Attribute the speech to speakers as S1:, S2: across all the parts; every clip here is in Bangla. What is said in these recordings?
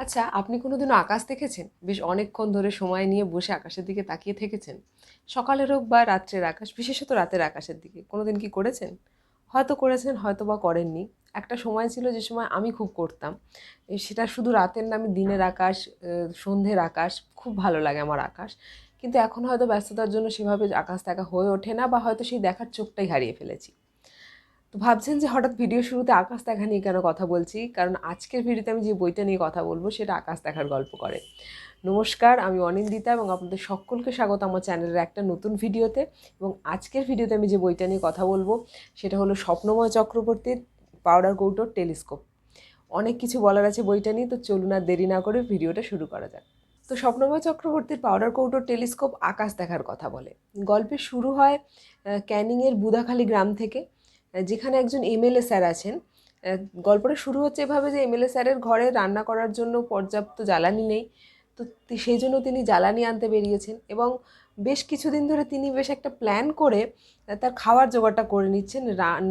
S1: আচ্ছা আপনি কোনোদিনও আকাশ দেখেছেন? বেশ অনেকক্ষণ ধরে সময় নিয়ে বসে আকাশের দিকে তাকিয়ে থেকেছেন। সকালের হোক বা রাত্রের আকাশ, বিশেষত রাতের আকাশের দিকে, কোনোদিন কি করেছেন? হয়তো করেছেন, হয়তো বা করেননি। একটা সময় ছিল যে সময় আমি খুব করতাম। সেটা শুধু রাতের নামে দিনের আকাশ সন্ধ্যের আকাশ, খুব ভালো লাগে আমার আকাশ। কিন্তু এখন হয়তো ব্যস্ততার জন্য সেভাবে আকাশ দেখা হয়ে ওঠে না বা হয়তো সেই দেখার চোখটাই হারিয়ে ফেলেছি। তো ভাবছেন যে হঠাৎ ভিডিও শুরুতে আকাশ দেখা নিয়ে কেন কথা বলছি? কারণ আজকের ভিডিওতে আমি যে বইটা নিয়ে কথা বলব সেটা আকাশ দেখার গল্প করে। নমস্কার, আমি অনিন্দিতা এবং আপনাদের সকলকে স্বাগত আমার চ্যানেলের একটা নতুন ভিডিওতে। এবং আজকের ভিডিওতে আমি যে বইটা নিয়ে কথা বলব সেটা হলো স্বপ্নময় চক্রবর্তীর পাউডার কৌটোর টেলিস্কোপ। অনেক কিছু বলার আছে বইটা নিয়ে, তো চলুন আর দেরি না করে ভিডিওটা শুরু করা যাক। তো স্বপ্নময় চক্রবর্তীর পাউডার কৌটোর টেলিস্কোপ আকাশ দেখার কথা বলে। গল্পের শুরু হয় ক্যানিংয়ের বুধাখালী গ্রাম থেকে। যেখানে একজন এমএলএ স্যার আছেন গল্পটা শুরু হচ্ছে এভাবে যে এমএলএ স্যারের ঘরে রান্না করার জন্য পর্যাপ্ত জ্বালানি নেই। তো সেই জন্য তিনি জ্বালানি আনতে বেরিয়েছেন এবং বেশ কিছুদিন ধরে তিনি বেশ একটা প্ল্যান করে তার খাওয়ার জোগাড়টা করে নিচ্ছেন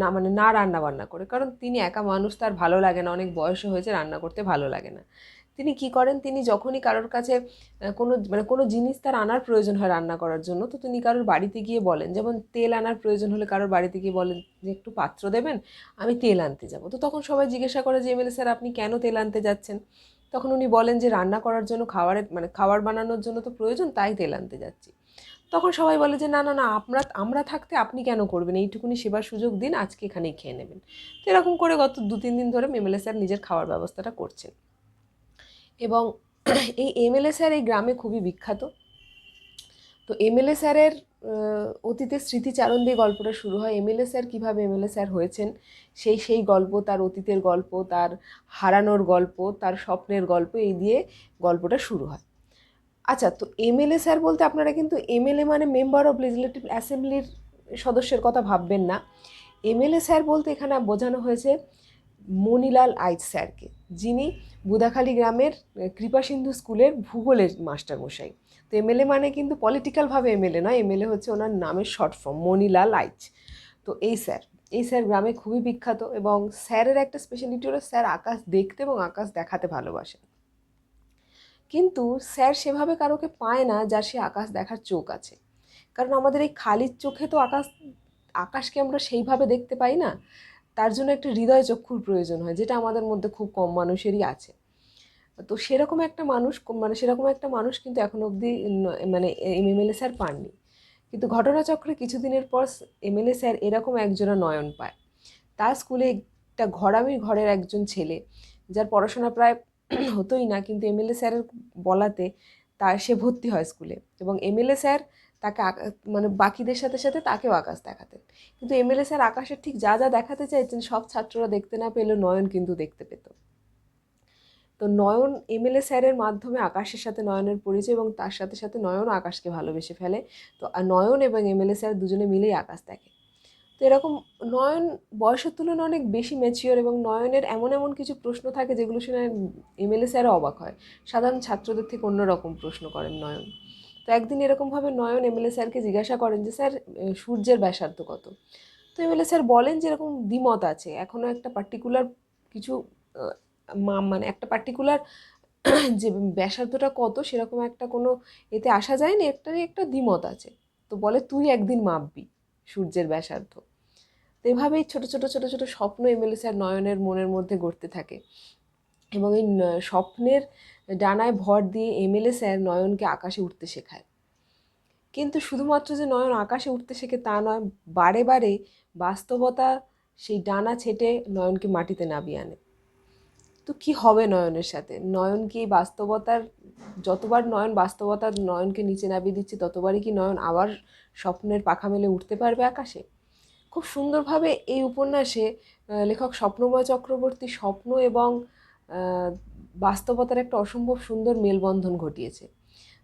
S1: না মানে না রান্না বান্না করে। কারণ তিনি একা মানুষ, তার ভালো লাগে না। অনেক বয়স হয়েছে, রান্না করতে ভালো লাগে না। তিনি কি করেন? তিনি যখনই কারোর কাছে কোনো মানে কোনো জিনিস তার আনার প্রয়োজন হয় রান্না করার জন্য, তো তিনি কারোর বাড়িতে গিয়ে বলেন। যেমন তেল আনার প্রয়োজন হলে কারোর বাড়িতে গিয়ে বলেন যে, একটু পাত্র দেবেন, আমি তেল আনতে যাব। তো তখন সবাই জিজ্ঞাসা করে যে, এমএলএ স্যার, আপনি কেন তেল আনতে যাচ্ছেন? তখন উনি বলেন যে, রান্না করার জন্য খাবারের মানে খাবার বানানোর জন্য তো প্রয়োজন, তাই তেল আনতে যাচ্ছি। তখন সবাই বলে যে, না না না, আমরা আমরা থাকতে আপনি কেন করবেন? এইটুকুনি সেবার সুযোগ দিন, আজকে এখানেই খেয়ে নেবেন। তো এরকম করে গত দু তিন দিন ধরে এমএলএ স্যার নিজের খাওয়ার ব্যবস্থাটা করছেন। এবং এই এমএলএ স্যার এই গ্রামে খুবই বিখ্যাত। তো এমএলএ স্যারের অতীতের স্মৃতিচারণ দিয়ে গল্পটা শুরু হয়। এমএলএ স্যার কীভাবে এমএলএ স্যার হয়েছেন? সেই সেই গল্প, তার অতীতের গল্প, তার হারানোর গল্প, তার স্বপ্নের গল্প, এই দিয়ে গল্পটা শুরু হয়। আচ্ছা তো এমএলএ স্যার বলতে আপনারা কিন্তু এমএলএ মানে মেম্বার অফ লেজিসলেটিভ অ্যাসেম্বলির সদস্যের কথা ভাববেন না। এমএলএ স্যার বলতে এখানে বোঝানো হয়েছে মনিলাল আইচ স্যারকে। যিনি বুদাখালী গ্রামের কৃপাসিন্ধু স্কুলের ভূগোলের মাস্টারমশাই। তো এমএলএ মানে কিন্তু পলিটিক্যালভাবে এমএলএ নয়, এমএলএ হচ্ছে ওনার নামের শর্ট ফর্ম মনিলাল আইচ। তো এই স্যার এই স্যার গ্রামে খুবই বিখ্যাত এবং স্যারের একটা স্পেশালিটি হলো স্যার আকাশ দেখতে এবং আকাশ দেখাতে ভালোবাসেন কিন্তু স্যার সেভাবে কারোকে পায় না যার সে আকাশ দেখার চোখ আছে। কারণ আমাদের এই খালির চোখে তো আকাশ, আকাশকে আমরা সেইভাবে দেখতে পাই না। তার জন্য একটা হৃদয় চক্ষুর প্রয়োজন হয়, যেটা আমাদের মধ্যে খুব কম মানুষেরই আছে। তো সেরকম একটা মানুষ মানে সেরকম একটা মানুষ কিন্তু এখন অবধি মানে এমএলএ স্যার পাননি। কিন্তু ঘটনাচক্রে কিছুদিনের পর এমএলএ স্যার এরকম একজোড়া নয়ন পায়। তার স্কুলে একটা ঘরামির ঘরের একজন ছেলে, যার পড়াশোনা প্রায় হতোই না, কিন্তু এমএলএ স্যারের বলাতে তার সে ভর্তি হয় স্কুলে। এবং এমএলএ স্যার তাকে মানে বাকিদের সাথে সাথে তাকেও আকাশ দেখাতেন কিন্তু এমএলএ স্যার আকাশের ঠিক যা যা দেখাতে চাইছেন, সব ছাত্ররা দেখতে না পেলেও নয়ন কিন্তু দেখতে পেত। তো নয়ন এমএলএ স্যারের মাধ্যমে আকাশের সাথে নয়নের পরিচয় এবং তার সাথে সাথে নয়ন আকাশকে ভালোবেসে ফেলে। তো নয়ন এবং এমএলএ স্যার দুজনে মিলেই আকাশ দেখে। তো এরকম নয়ন বয়সের তুলনায় অনেক বেশি ম্যাচিওর এবং নয়নের এমন এমন কিছু প্রশ্ন থাকে যেগুলো শুনে এমএলএ স্যারও অবাক হয়। সাধারণ ছাত্রদের থেকে অন্যরকম প্রশ্ন করেন নয়ন। তো একদিন এরকমভাবে নয়ন এমএলএ স্যারকে জিজ্ঞাসা করেন যে, স্যার সূর্যের ব্যাসার্ধ কত? তো এমএলএ স্যার বলেন যে, এরকম দ্বিমত আছে। এখনও একটা পার্টিকুলার কিছু মানে একটা পার্টিকুলার যে, ব্যাসার্ধটা কত সেরকম একটা কোনো এতে আসা যায়নি। একটারই একটা দ্বিমত আছে। তো বলে, তুই একদিন মাপবি সূর্যের ব্যাসার্ধ। তো এভাবেই ছোটো ছোটো ছোটো ছোটো স্বপ্ন এমএলএ স্যার নয়নের মনের মধ্যে গড়তে থাকে। এবং এই স্বপ্নের ডানায় ভর দিয়ে এমএলএ স্যার নয়নকে আকাশে উঠতে শেখায়। কিন্তু শুধুমাত্র যে নয়ন আকাশে উঠতে শেখে তা নয়, বারে বারে বাস্তবতা সেই ডানা ছেটে নয়নকে মাটিতে নামিয়ে আনে। তো কি হবে নয়নের সাথে? নয়ন কি বাস্তবতার, যতবার নয়ন বাস্তবতার নয়নকে নিচে নামিয়ে দিচ্ছে, ততবারই কি নয়ন আবার স্বপ্নের পাখা মেলে উঠতে পারবে আকাশে? খুব সুন্দরভাবে এই উপন্যাসে লেখক স্বপ্নময় চক্রবর্তী স্বপ্ন এবং বাস্তবতার একটা অসম্ভব সুন্দর মেলবন্ধন ঘটিয়েছে।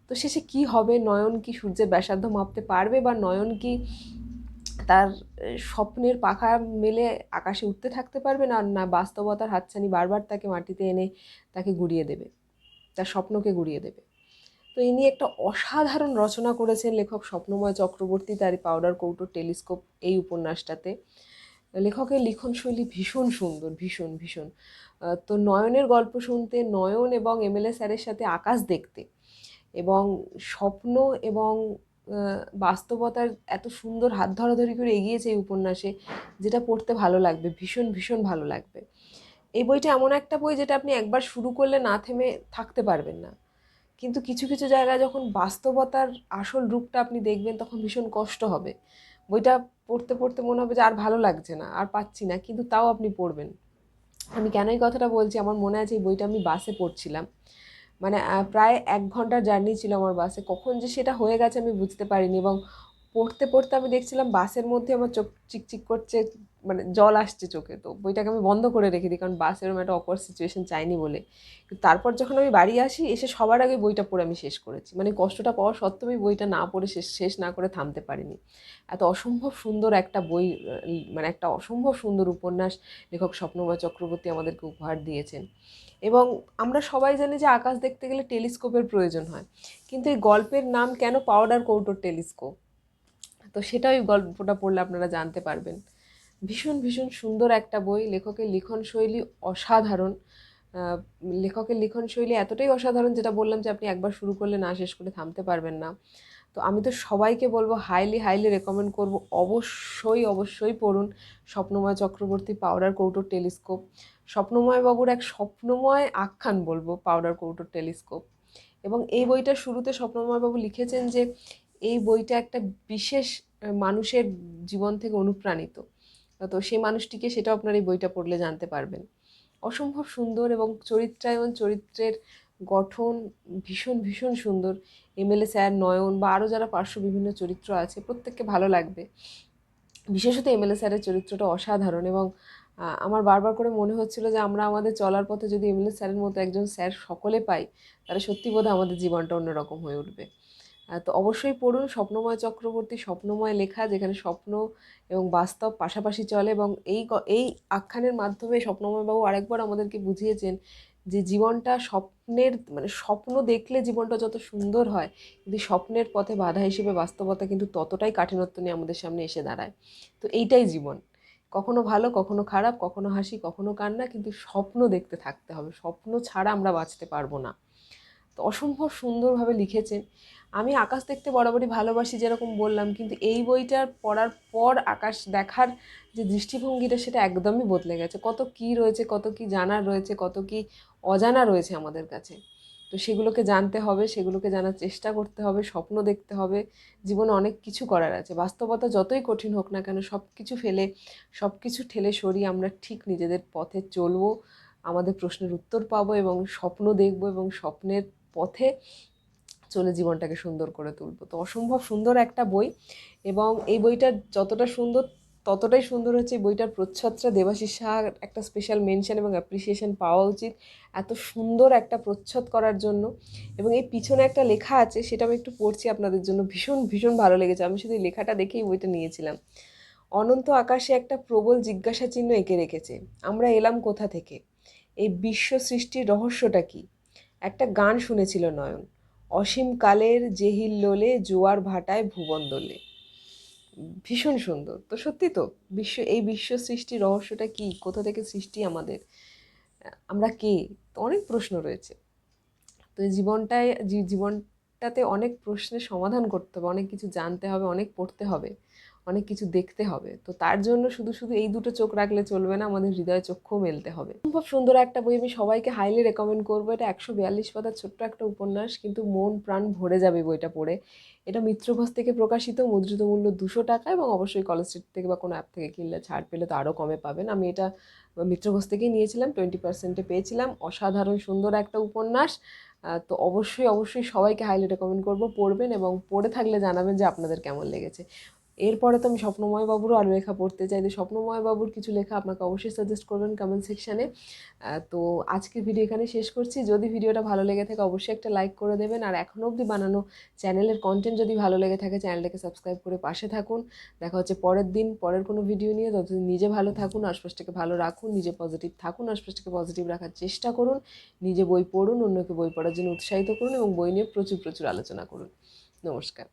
S1: তো শেষে কি হবে? নয়ন কি সূর্যের ব্যাসার্ধ মাপতে পারবে বা নয়ন কি তার স্বপ্নের পাখা মেলে আকাশে উঠতে থাকতে পারবে না না বাস্তবতার হাতছানি বারবার তাকে মাটিতে এনে তাকে গুড়িয়ে দেবে, তার স্বপ্নকে গুড়িয়ে দেবে? তো ইনি একটা অসাধারণ রচনা করেছেন লেখক স্বপ্নময় চক্রবর্তী তার পাউডার কৌটোর টেলিস্কোপ এই উপন্যাসটাতে। লেখকের লিখনশৈলী ভীষণ সুন্দর, ভীষণ ভীষণ। তো নয়নের গল্প শুনতে, নয়ন এবং এমএলএ স্যারের সাথে আকাশ দেখতে এবং স্বপ্ন এবং বাস্তবতার এত সুন্দর হাত ধরাধরি করে এগিয়েছে এই উপন্যাসে, যেটা পড়তে ভালো লাগবে, ভীষণ ভীষণ ভালো লাগবে। এই বইটা এমন একটা বই যেটা আপনি একবার শুরু করলে না থেমে থাকতে পারবেন না। কিন্তু কিছু কিছু জায়গায় যখন বাস্তবতার আসল রূপটা আপনি দেখবেন, তখন ভীষণ কষ্ট হবে। বইটা পড়তে পড়তে মনে হবে যে আর ভালো লাগছে না, আর পাচ্ছি না, কিন্তু তাও আপনি পড়বেন। আমি কেন এই কথাটা বলছি? আমার মনে আছে এই বইটা আমি বাসে পড়ছিলাম। মানে প্রায় এক ঘণ্টার জার্নি ছিল আমার বাসে। কখন যে সেটা হয়ে গেছে আমি বুঝতে পারিনি এবং পড়তে পড়তে আমি দেখছিলাম বাসের মধ্যে আমার চোখ চিকচিক করছে মানে জল আসছে চোখে। তো বইটাকে আমি বন্ধ করে রেখে দিই, কারণ বাসের একটা অকওয়ার্ড সিচুয়েশন চাইনি বলে। তারপর যখন আমি বাড়ি আসি, এসে সবার আগে বইটা পড়ে আমি শেষ করেছি। মানে কষ্টটা পাওয়া সত্ত্বেও আমি বইটা না পড়ে শেষ শেষ না করে থামতে পারিনি। এত অসম্ভব সুন্দর একটা বই মানে একটা অসম্ভব সুন্দর উপন্যাস লেখক স্বপ্নময় চক্রবর্তী আমাদেরকে উপহার দিয়েছেন। এবং আমরা সবাই জানি যে আকাশ দেখতে গেলে টেলিস্কোপের প্রয়োজন হয়। কিন্তু এই গল্পের নাম কেন পাউডার কৌটোর টেলিস্কোপ তো সেটা ওই গল্পটা পড়লে আপনারা জানতে পারবেন। ভীষণ ভীষণ সুন্দর একটা বই। লেখকের লিখন শৈলী অসাধারণ। লেখকের লিখন শৈলী এতটাই অসাধারণ যেটা বললাম যে আপনি একবার শুরু করলে না শেষ করে থামতে পারবেন না। তো আমি তো সবাইকে বলব হাইলি হাইলি রেকমেন্ড করব। অবশ্যই অবশ্যই পড়ুন স্বপ্নময় চক্রবর্তী পাউডার কৌটোর টেলিস্কোপ। স্বপ্নময় বাবুর এক স্বপ্নময় আখ্যান বলব পাউডার কৌটোর টেলিস্কোপ। এবং এই বইটা শুরুতে স্বপ্নময় বাবু লিখেছেন যে এই বইটা একটা বিশেষ মানুষের জীবন থেকে অনুপ্রাণিত। তো সেই মানুষটিকে সেটাও আপনার এই বইটা পড়লে জানতে পারবেন। অসম্ভব সুন্দর এবং চরিত্রায়ন, চরিত্রের গঠন ভীষণ ভীষণ সুন্দর। এমএলএ স্যার, নয়ন বা আরও যারা পার্শ্ব বিভিন্ন চরিত্র আছে, প্রত্যেককে ভালো লাগবে। বিশেষত এমএলএ স্যারের চরিত্রটা অসাধারণ এবং আমার বারবার করে মনে হচ্ছিল যে আমরা আমাদের চলার পথে যদি এমএলএ স্যারের মতো একজন স্যার সকলে পাই, তাহলে সত্যি বোধহয় আমাদের জীবনটা অন্যরকম হয়ে উঠবে। তো অবশ্যই পড়ুন স্বপ্নময় চক্রবর্তী, স্বপ্নময় লেখা যেখানে স্বপ্ন এবং বাস্তব পাশাপাশি চলে এবং এই এই আখ্যানের মাধ্যমে স্বপ্নময়বাবু আরেকবার আমাদেরকে বুঝিয়েছেন যে জীবনটা স্বপ্নের মানে স্বপ্ন দেখলে জীবনটা যত সুন্দর হয়, কিন্তু স্বপ্নের পথে বাধা হিসেবে বাস্তবতা কিন্তু ততটাই কাঠিনত্ব নিয়ে আমাদের সামনে এসে দাঁড়ায়। তো এইটাই জীবন। কখনো ভালো, কখনো খারাপ, কখনো হাসি, কখনো কান্না, কিন্তু স্বপ্ন দেখতে থাকতে হবে। স্বপ্ন ছাড়া আমরা বাঁচতে পারব না। তো অসম্ভব সুন্দরভাবে লিখেছেন আমি আকাশ দেখতে বরাবরই ভালোবাসি যেরকম বললাম, কিন্তু এই বইটার পড়ার পর আকাশ দেখার যে দৃষ্টিভঙ্গিটা, সেটা একদমই বদলে গেছে। কত কি রয়েছে, কত কি জানার রয়েছে, কত কি অজানা রয়েছে আমাদের কাছে। তো সেগুলোকে জানতে হবে, সেগুলোকে জানার চেষ্টা করতে হবে, স্বপ্ন দেখতে হবে। জীবনে অনেক কিছু করার আছে। বাস্তবতা যতই কঠিন হোক না কেন সব কিছু ফেলে সব কিছু ঠেলে সরিয়ে আমরা ঠিক নিজেদের পথে চলবো, আমাদের প্রশ্নের উত্তর পাবো এবং স্বপ্ন দেখব এবং স্বপ্নের পথে চলে জীবনটাকে সুন্দর করে তুলবো। তো অসম্ভব সুন্দর একটা বই এবং এই বইটা যতটা সুন্দর, ততটাই সুন্দর হচ্ছে বইটার প্রচ্ছদটা দেবাশিস সাহার একটা স্পেশাল মেনশন এবং অ্যাপ্রিসিয়েশন পাওয়া উচিত। এত সুন্দর একটা প্রচ্ছদ করার জন্য এবং এই পিছনে একটা লেখা আছে, সেটা আমি একটু পড়ছি আপনাদের জন্য। ভীষণ ভীষণ ভালো লেগেছে। আমি শুধু লেখাটা দেখেই বইটা নিয়েছিলাম। অনন্ত আকাশে একটা প্রবল জিজ্ঞাসা চিহ্ন এঁকে রেখেছে, আমরা এলাম কোথা থেকে? এই বিশ্ব সৃষ্টির রহস্যটা কি? একটা গান শুনেছিল নয়ন। অসীম কালের জেহিল লোলে, জোয়ার ভাটায় ভুবন দোলে ভীষণ সুন্দর। তো সত্যি তো, বিশ্ব, এই বিশ্ব সৃষ্টির রহস্যটা কি? কোথা থেকে সৃষ্টি আমাদের? আমরা কে? তো অনেক প্রশ্ন রয়েছে। তো জীবনটায়, জীবনটাতে অনেক প্রশ্নের সমাধান করতে হবে, অনেক কিছু জানতে হবে, অনেক পড়তে হবে। অনেক কিছু দেখতে হবে। তো তার জন্য শুধু শুধু এই দুটো চোখ রাখলে চলবে না, আমাদের হৃদয় চক্ষুও মেলতে হবে। খুব সুন্দর একটা বই, আমি সবাইকে হাইলি রেকমেন্ড করব। এটা একশো বিয়াল্লিশ পাতার ছোট্ট একটা উপন্যাস, কিন্তু মন প্রাণ ভরে যাবে বইটা পড়ে। এটা মিত্র ঘোষ থেকে প্রকাশিত, মুদ্রিত মূল্য দুশো টাকা এবং অবশ্যই কলেজ স্ট্রিট থেকে বা কোনো অ্যাপ থেকে কিনলে ছাড় পেলে তো আরও কমে পাবেন। আমি এটা মিত্র ঘোষ থেকেই নিয়েছিলাম টোয়েন্টি পার্সেন্টে পেয়েছিলাম। অসাধারণ সুন্দর একটা উপন্যাস। তো অবশ্যই অবশ্যই সবাইকে হাইলি রেকমেন্ড করব। পড়বেন এবং পড়ে থাকলে জানাবেন যে আপনাদের কেমন লেগেছে। এরপরে তো আমি স্বপ্নময় বাবুরও আরও লেখা পড়তে চাই। তো স্বপ্নময় বাবুর কিছু লেখা আপনাকে অবশ্যই সাজেস্ট করবেন কমেন্ট সেকশানে তো আজকের ভিডিও এখানে শেষ করছি। যদি ভিডিওটা ভালো লেগে থাকে অবশ্যই একটা লাইক করে দেবেন। আর এখনও অবধি বানানো চ্যানেলের কন্টেন্ট যদি ভালো লেগে থাকে চ্যানেলটাকে সাবস্ক্রাইব করে পাশে থাকুন। দেখা হচ্ছে পরের দিন, পরের কোনো ভিডিও নিয়ে। ততদিন নিজে ভালো থাকুন, আশপাশটাকে ভালো রাখুন, নিজে পজিটিভ থাকুন, আশপাশটাকে পজিটিভ রাখার চেষ্টা করুন। নিজে বই পড়ুন, অন্যকে বই পড়ার জন্য উৎসাহিত করুন এবং বই নিয়ে প্রচুর প্রচুর আলোচনা করুন। নমস্কার।